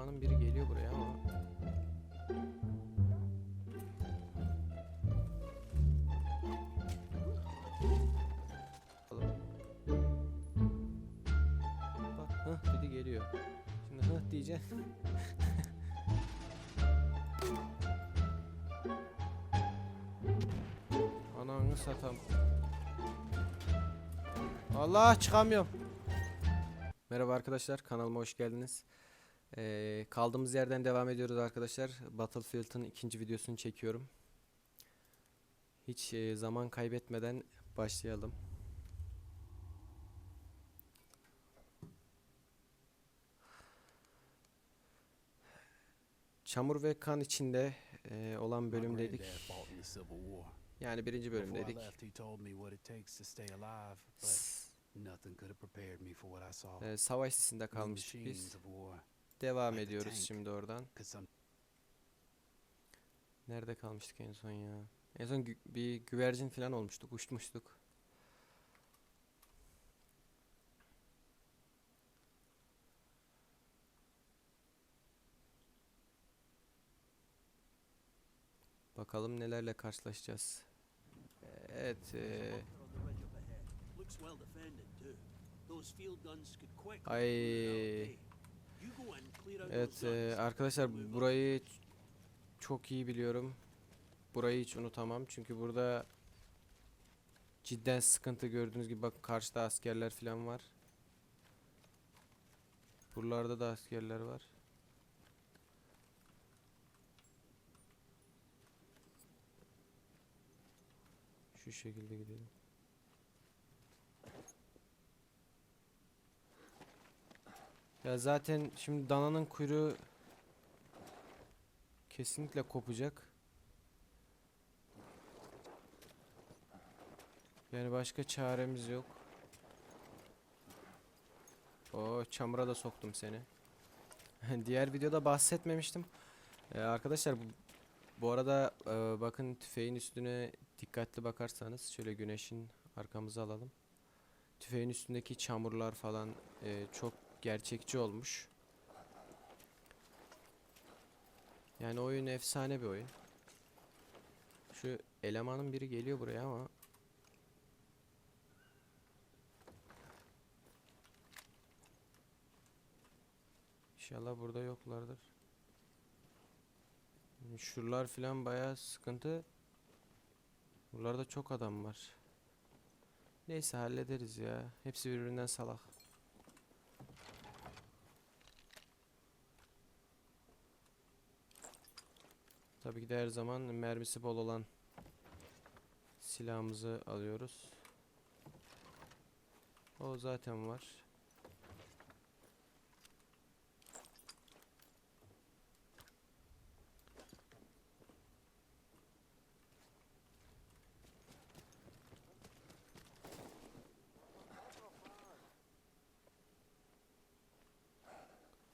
elemanın biri geliyor buraya ama. Bakalım. Bak hıh dedi geliyor. Şimdi hıh diyeceksin. Ananı satam. Allah çıkamıyorum. Merhaba arkadaşlar kanalıma hoş geldiniz. Ee, kaldığımız yerden devam ediyoruz arkadaşlar. Battlefield'ın ikinci videosunu çekiyorum. Hiç e, zaman kaybetmeden başlayalım. Çamur ve kan içinde e, olan bölümdeydik. Yani birinci bölümdeydik. Ee, savaş The kalmıştık biz. Devam ediyoruz şimdi oradan. Nerede kalmıştık en son ya? En son gü- bir güvercin falan olmuştuk, uçmuştuk. Bakalım nelerle karşılaşacağız. Evet, e, Ay. Evet e, arkadaşlar burayı çok iyi biliyorum. Burayı hiç unutamam çünkü burada cidden sıkıntı gördüğünüz gibi bak karşıda askerler falan var. Buralarda da askerler var. Şu şekilde gidelim. Ya zaten şimdi dananın kuyruğu kesinlikle kopacak. Yani başka çaremiz yok. O çamura da soktum seni. Diğer videoda bahsetmemiştim. Ee, arkadaşlar bu, bu arada e, bakın tüfeğin üstüne dikkatli bakarsanız şöyle güneşin arkamızı alalım. Tüfeğin üstündeki çamurlar falan e, çok gerçekçi olmuş. Yani oyun efsane bir oyun. Şu elemanın biri geliyor buraya ama İnşallah burada yoklardır. Şuralar filan bayağı sıkıntı. Buralarda çok adam var. Neyse hallederiz ya. Hepsi birbirinden salak. Tabii ki de her zaman mermisi bol olan silahımızı alıyoruz. O zaten var.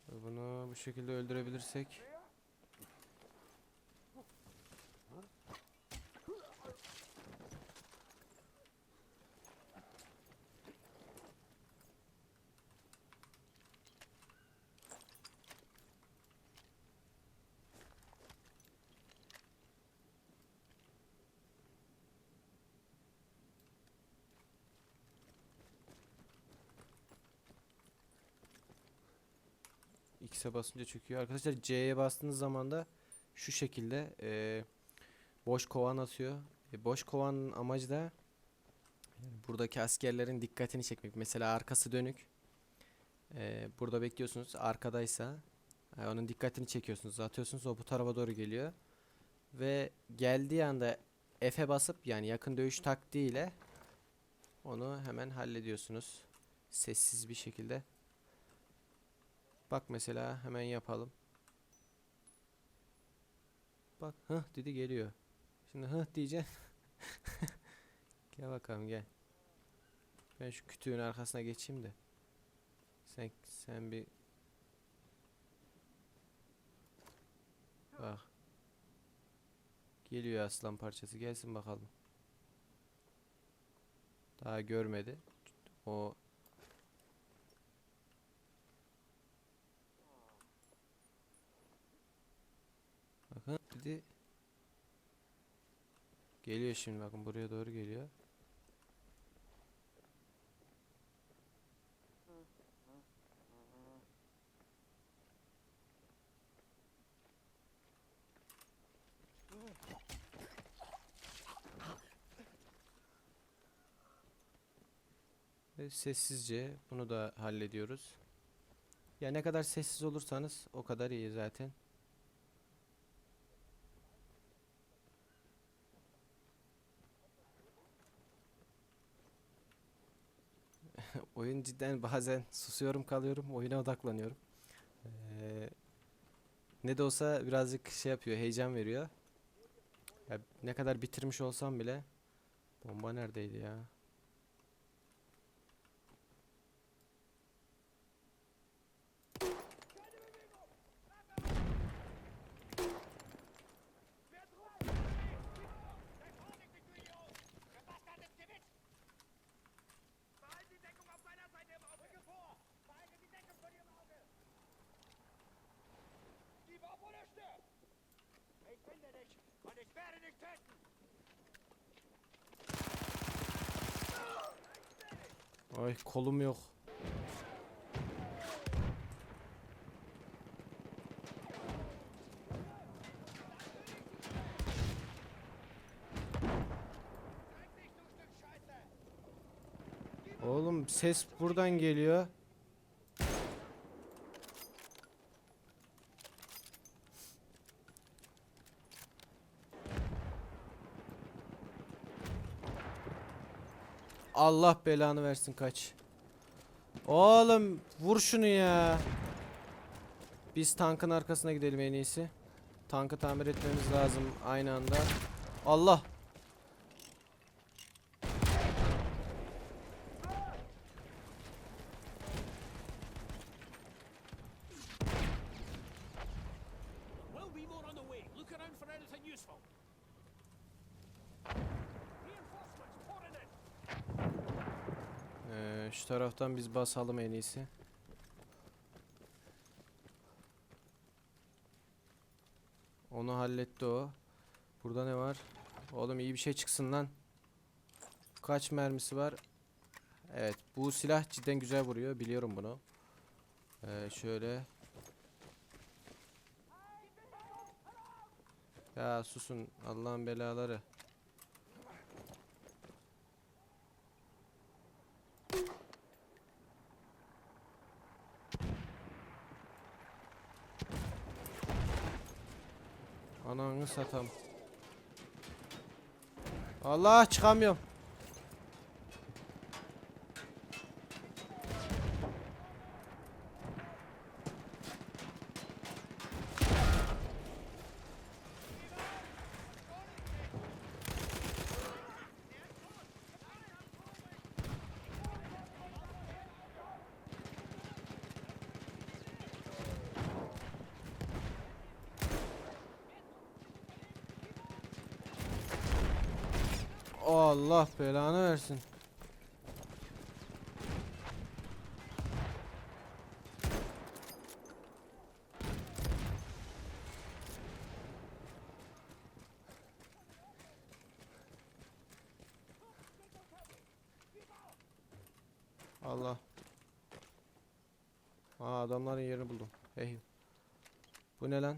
Bunu bu şekilde öldürebilirsek X'e basınca çöküyor. Arkadaşlar C'ye bastığınız zaman da şu şekilde eee, boş kovan atıyor. E, boş kovanın amacı da buradaki askerlerin dikkatini çekmek. Mesela arkası dönük. Eee, burada bekliyorsunuz. Arkadaysa e, onun dikkatini çekiyorsunuz. Atıyorsunuz o bu tarafa doğru geliyor. Ve geldiği anda F'e basıp yani yakın dövüş taktiğiyle onu hemen hallediyorsunuz. Sessiz bir şekilde. Bak mesela hemen yapalım. Bak hıh dedi geliyor. Şimdi hıh diyeceksin. gel bakalım gel. Ben şu kütüğün arkasına geçeyim de. Sen sen bir Bak. Geliyor aslan parçası gelsin bakalım. Daha görmedi. O neredeydi? Geliyor şimdi bakın buraya doğru geliyor. Ve sessizce bunu da hallediyoruz. Ya ne kadar sessiz olursanız o kadar iyi zaten. Oyun cidden bazen susuyorum kalıyorum oyuna odaklanıyorum. Ee, ne de olsa birazcık şey yapıyor heyecan veriyor. Ya ne kadar bitirmiş olsam bile bomba neredeydi ya? Ay kolum yok. Oğlum ses buradan geliyor. Allah belanı versin kaç. Oğlum vur şunu ya. Biz tankın arkasına gidelim en iyisi. Tankı tamir etmemiz lazım aynı anda. Allah. Taraftan biz basalım en iyisi. Onu halletti o. Burada ne var? Oğlum iyi bir şey çıksın lan. Kaç mermisi var? Evet bu silah cidden güzel vuruyor. Biliyorum bunu. Ee, şöyle. Ya susun Allah'ın belaları. Ananı satam. Allah çıkamıyorum. Allah belanı versin. Allah. Aa adamların yerini buldum. Hey. Bu ne lan?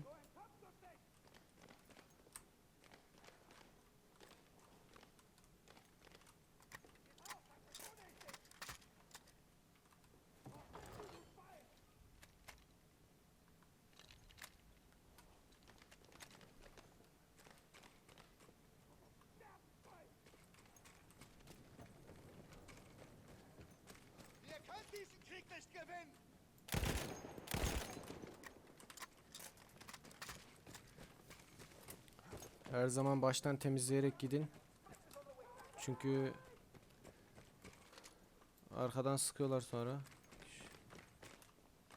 Her zaman baştan temizleyerek gidin. Çünkü arkadan sıkıyorlar sonra.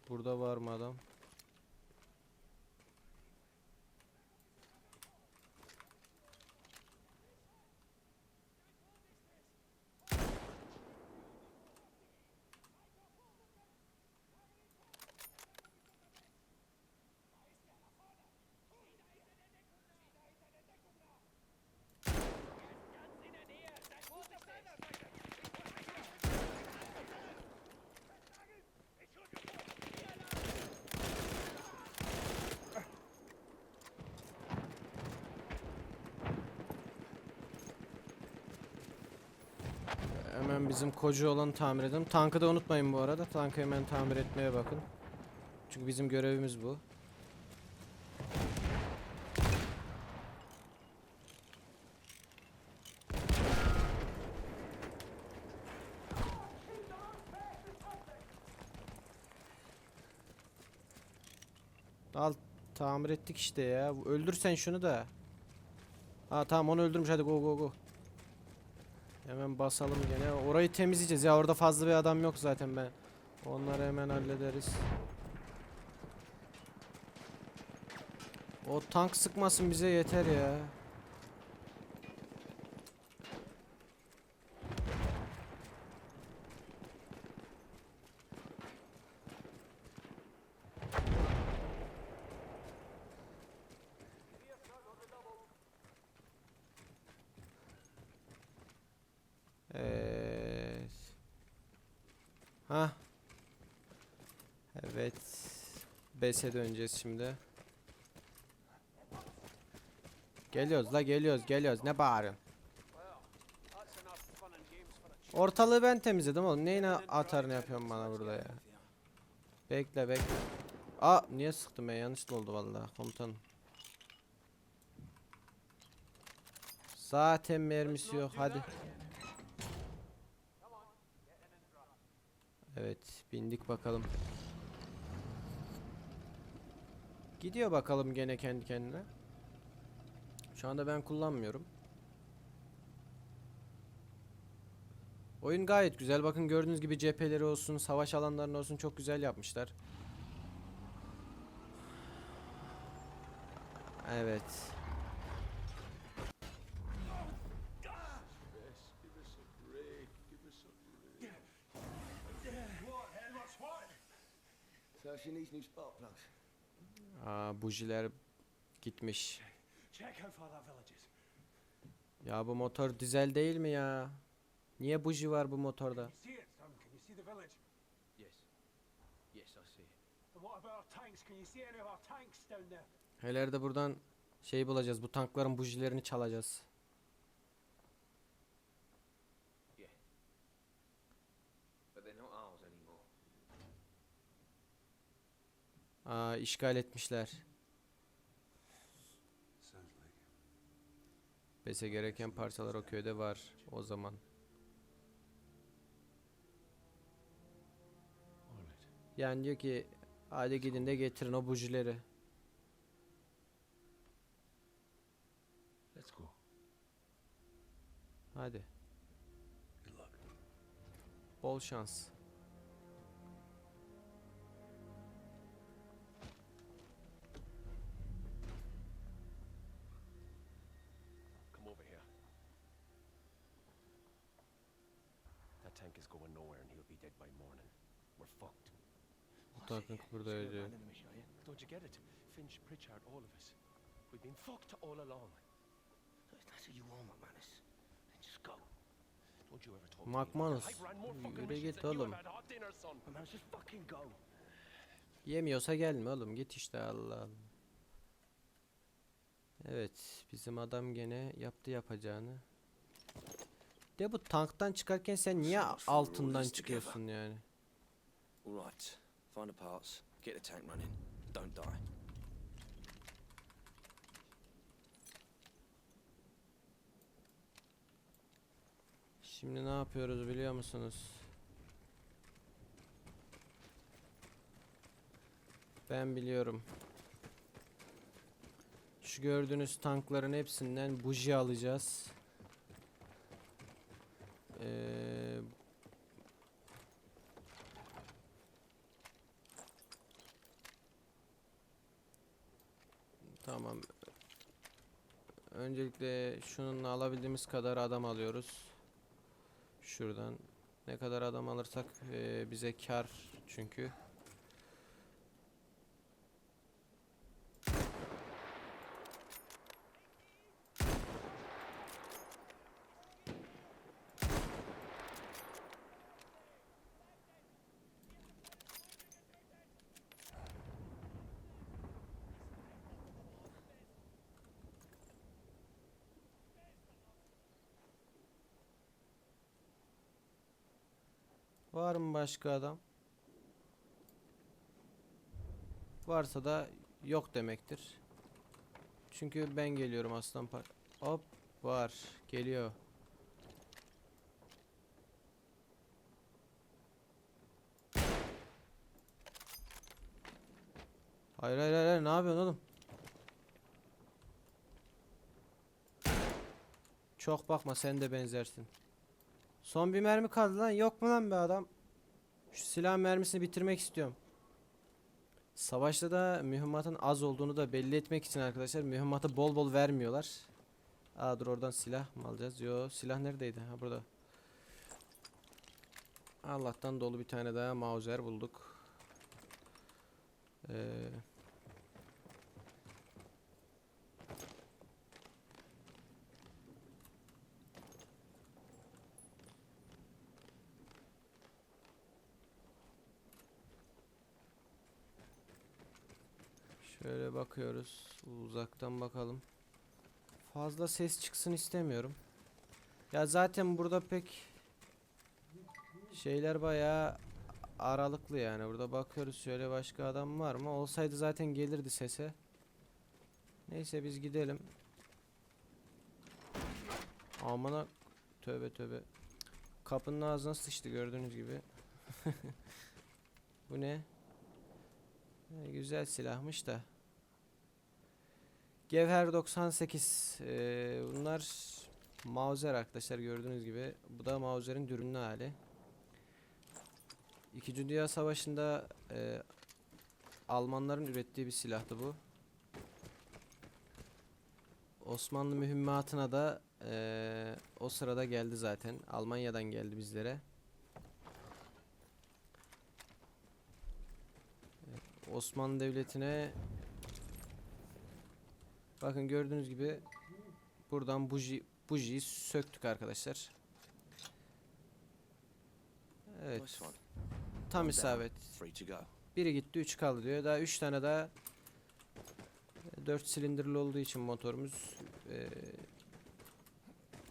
Burada var mı adam? Hemen bizim koca olanı tamir edelim. Tankı da unutmayın bu arada. Tankı hemen tamir etmeye bakın. Çünkü bizim görevimiz bu. Al tamir ettik işte ya. Öldür sen şunu da. Ha tamam onu öldürmüş hadi go go go. Hemen basalım gene. Orayı temizleyeceğiz ya orada fazla bir adam yok zaten ben. Onları hemen hallederiz. O tank sıkmasın bize yeter ya. Evet. Ha. Evet. BS'e döneceğiz şimdi. Geliyoruz la geliyoruz geliyoruz ne bağırıyorsun? Ortalığı ben temizledim oğlum. Neyine atarını yapıyorsun bana burada ya? Bekle bekle. Aa niye sıktım ben yanlış oldu vallahi komutanım. Zaten mermisi yok hadi. Evet bindik bakalım. Gidiyor bakalım gene kendi kendine. Şu anda ben kullanmıyorum. Oyun gayet güzel. Bakın gördüğünüz gibi cepheleri olsun, savaş alanlarını olsun çok güzel yapmışlar. Evet. So she needs new spark plugs. Aa, bujiler gitmiş. Ya bu motor dizel değil mi ya? Niye buji var bu motorda? You see it, son? Can you see the Aa, işgal etmişler. Bese gereken parçalar o köyde var o zaman. Yani diyor ki hadi gidin de getirin o bujileri. Let's go. Hadi. Bol şans. Tankın burada diyor. Don't you get it? Finch, Pritchard, all of us. We've been fucked all along. If that's what you want, McManus, then just go. Don't you ever talk. McManus, yürü git oğlum. McManus, just fucking go. Yemiyorsa gelme oğlum git işte Allah Allah. Evet bizim adam gene yaptı yapacağını. De bu tanktan çıkarken sen niye altından çıkıyorsun yani? All right, find the parts, get the tank running, don't die. Şimdi ne yapıyoruz biliyor musunuz? Ben biliyorum. Şu gördüğünüz tankların hepsinden buji alacağız. Ee, tamam. Öncelikle şununla alabildiğimiz kadar adam alıyoruz. Şuradan ne kadar adam alırsak eee, bize kar çünkü. Var mı başka adam? Varsa da yok demektir. Çünkü ben geliyorum aslan par. Hop var geliyor. Hayır hayır hayır ne yapıyorsun oğlum? Çok bakma sen de benzersin. Son bir mermi kaldı lan. Yok mu lan be adam? Şu silah mermisini bitirmek istiyorum. Savaşta da mühimmatın az olduğunu da belli etmek için arkadaşlar mühimmatı bol bol vermiyorlar. Aa dur oradan silah mı alacağız? Yo silah neredeydi? Ha burada. Allah'tan dolu bir tane daha Mauser bulduk. Ee, Şöyle bakıyoruz. Uzaktan bakalım. Fazla ses çıksın istemiyorum. Ya zaten burada pek şeyler bayağı aralıklı yani. Burada bakıyoruz şöyle başka adam var mı? Olsaydı zaten gelirdi sese. Neyse biz gidelim. Amına tövbe tövbe. Kapının ağzına sıçtı gördüğünüz gibi. Bu ne? Güzel silahmış da. Gevher 98. Ee, bunlar Mauser arkadaşlar gördüğünüz gibi. Bu da Mauser'in dürünlü hali. İkinci Dünya Savaşı'nda e, Almanların ürettiği bir silahtı bu. Osmanlı mühimmatına da e, o sırada geldi zaten. Almanya'dan geldi bizlere. Osmanlı Devleti'ne bakın gördüğünüz gibi buradan buji bujiyi söktük arkadaşlar. Evet. Tam isabet. Biri gitti, 3 kaldı diyor. Daha 3 tane daha 4 silindirli olduğu için motorumuz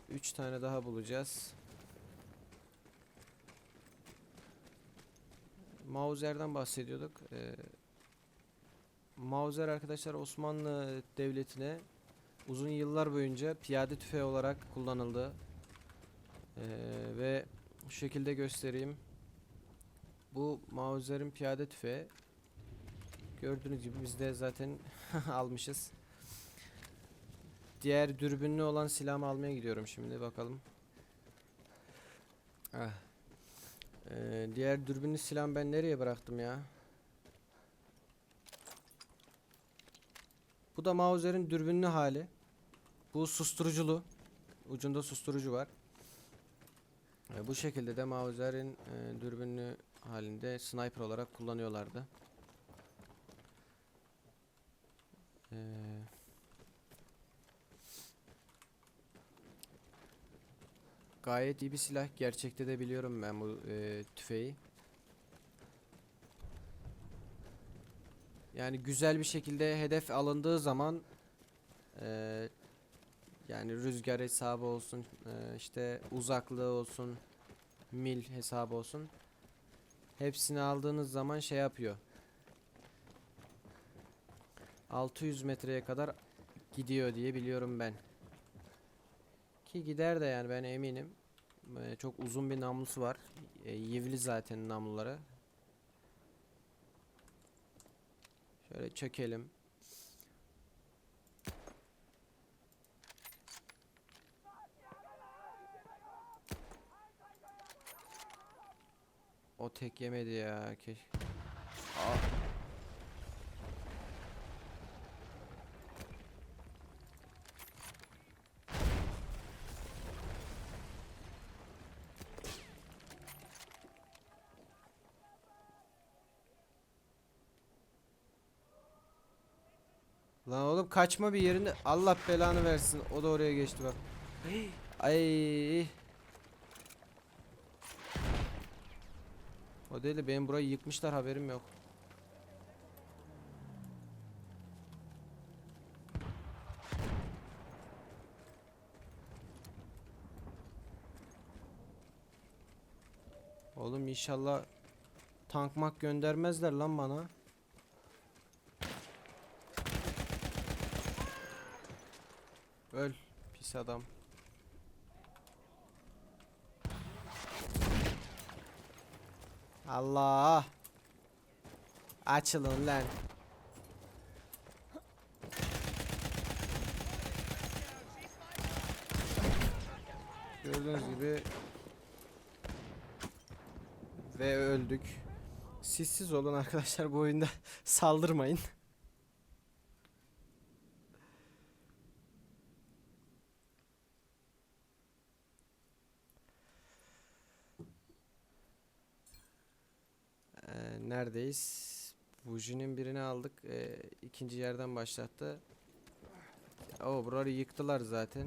3 tane daha bulacağız. Mauser'den bahsediyorduk. Ee, Mauser arkadaşlar Osmanlı Devleti'ne uzun yıllar boyunca piyade tüfeği olarak kullanıldı. Ee, ve şu şekilde göstereyim. Bu Mauser'in piyade tüfeği. Gördüğünüz gibi biz de zaten almışız. Diğer dürbünlü olan silahımı almaya gidiyorum şimdi bakalım. Ah. Ee, diğer dürbünlü silahımı ben nereye bıraktım ya? Bu da Mauser'in dürbünlü hali. Bu susturuculu. Ucunda susturucu var. Ee, bu şekilde de Mauser'in e, dürbünlü halinde sniper olarak kullanıyorlardı. Ee, gayet iyi bir silah. Gerçekte de biliyorum ben bu e, tüfeği. Yani güzel bir şekilde hedef alındığı zaman e, yani rüzgar hesabı olsun, e, işte uzaklığı olsun, mil hesabı olsun. Hepsini aldığınız zaman şey yapıyor. 600 metreye kadar gidiyor diye biliyorum ben. Ki gider de yani ben eminim. Ee, çok uzun bir namlusu var. Ee, yivli zaten namluları. Şöyle çekelim. O tek yemedi ya. Keş. Aa. Lan oğlum kaçma bir yerinde. Allah belanı versin. O da oraya geçti bak. Ay. O değil de benim burayı yıkmışlar haberim yok. Oğlum inşallah tank mak göndermezler lan bana. Öl pis adam. Allah. Açılın lan. Gördüğünüz gibi ve öldük. Sissiz olun arkadaşlar bu oyunda saldırmayın. Neredeyiz? Buji'nin birini aldık. Ee, ikinci yerden başlattı. Oo buraları yıktılar zaten.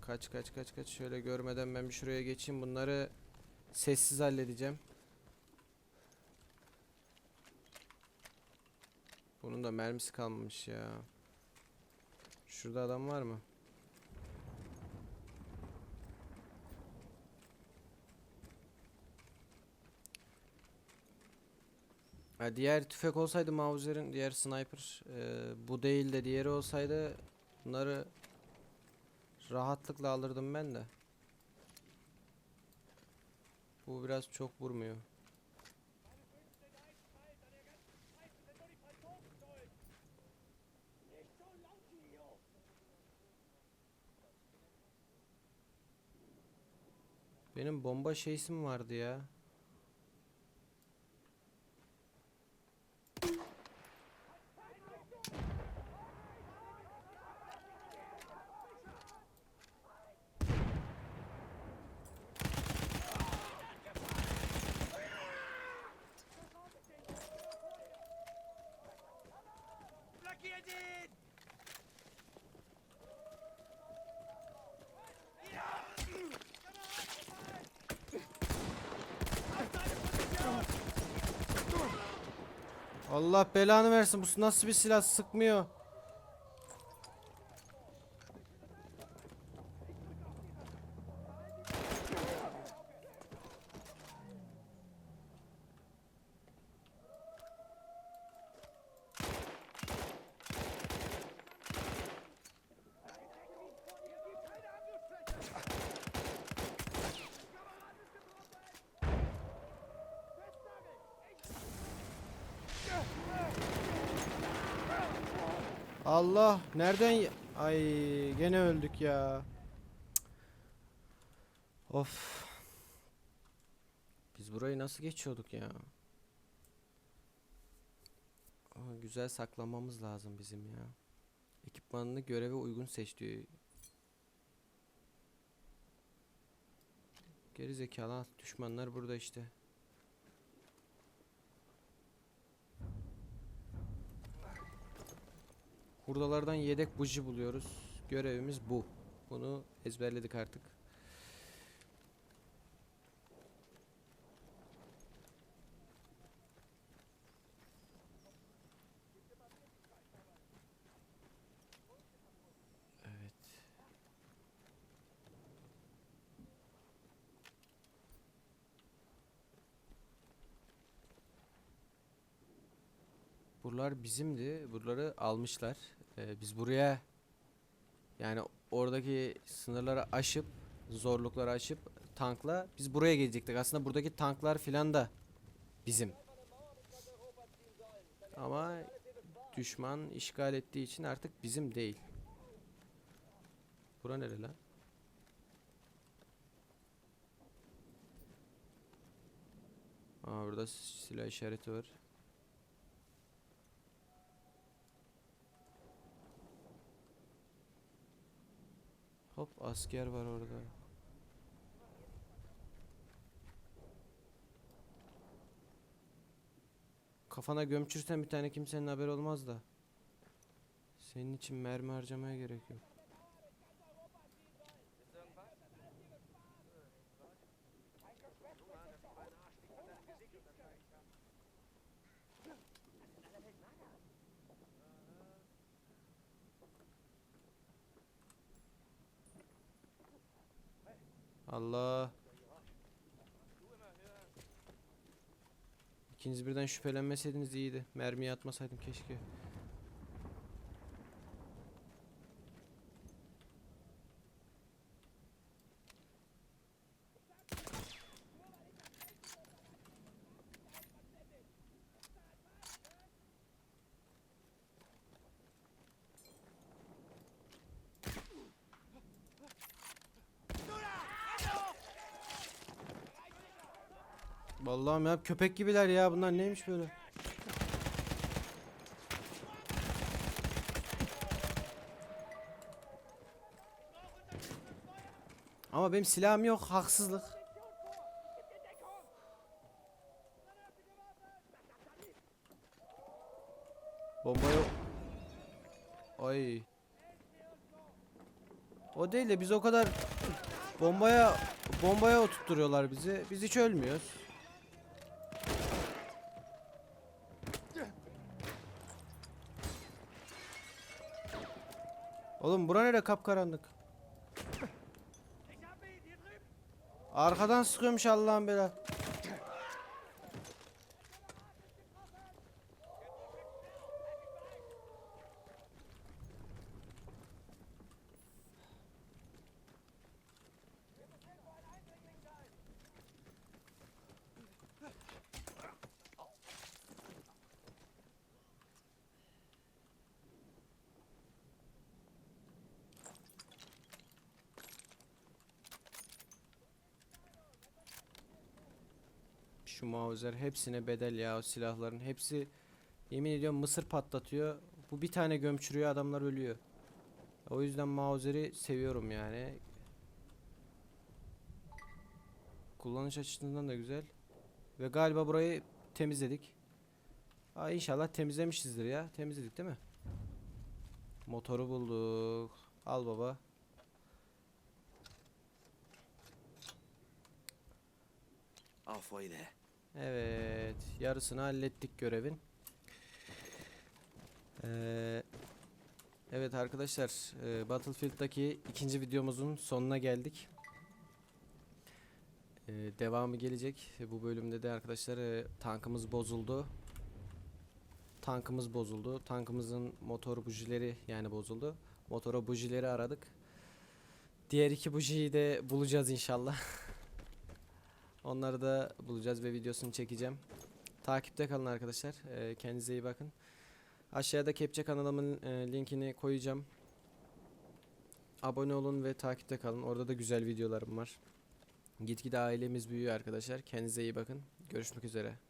Kaç kaç kaç kaç şöyle görmeden ben bir şuraya geçeyim. Bunları sessiz halledeceğim. Bunun da mermisi kalmamış ya. Şurada adam var mı? Ha, diğer tüfek olsaydı Mauser'in diğer sniper e, bu değil de diğeri olsaydı bunları rahatlıkla alırdım ben de. Bu biraz çok vurmuyor. Benim bomba şeysim vardı ya. İhn! Allah belanı versin bu nasıl bir silah sıkmıyor. Allah nereden ay gene öldük ya. Of. Biz burayı nasıl geçiyorduk ya? Aa, güzel saklamamız lazım bizim ya. Ekipmanını göreve uygun seç diyor. Geri zekalı düşmanlar burada işte. Hurdalardan yedek buji buluyoruz. Görevimiz bu. Bunu ezberledik artık. Buralar bizimdi. Buraları almışlar. Ee, biz buraya yani oradaki sınırları aşıp zorlukları aşıp tankla biz buraya gelecektik. Aslında buradaki tanklar filan da bizim. Ama düşman işgal ettiği için artık bizim değil. Bura nere lan? Aa burada silah işareti var. Hop asker var orada. Kafana gömçürsen bir tane kimsenin haberi olmaz da. Senin için mermi harcamaya gerek yok. Allah. İkiniz birden şüphelenmeseydiniz iyiydi. Mermiyi atmasaydım keşke. Vallahi ya köpek gibiler ya bunlar neymiş böyle? Ama benim silahım yok haksızlık. Bomba yok. Ay. O değil de biz o kadar bombaya bombaya oturtturuyorlar bizi. Biz hiç ölmüyoruz. Oğlum bura nere kapkaranlık? Arkadan sıkıyormuş Allah'ın bela. Şu mauser hepsine bedel ya silahların hepsi yemin ediyorum mısır patlatıyor. Bu bir tane gömçürüyor adamlar ölüyor. O yüzden Mauser'i seviyorum yani. Kullanış açısından da güzel. Ve galiba burayı temizledik. Aa, inşallah temizlemişizdir ya. Temizledik değil mi? Motoru bulduk. Al baba. Halfway there. Evet, yarısını hallettik görevin. Ee, evet arkadaşlar, e, Battlefield'daki ikinci videomuzun sonuna geldik. Ee, devamı gelecek. Bu bölümde de arkadaşlar e, tankımız bozuldu. Tankımız bozuldu. Tankımızın motor bujileri yani bozuldu. Motora bujileri aradık. Diğer iki bujiyi de bulacağız inşallah. Onları da bulacağız ve videosunu çekeceğim. Takipte kalın arkadaşlar. Ee, kendinize iyi bakın. Aşağıda Kepçe kanalımın e, linkini koyacağım. Abone olun ve takipte kalın. Orada da güzel videolarım var. Gitgide ailemiz büyüyor arkadaşlar. Kendinize iyi bakın. Görüşmek üzere.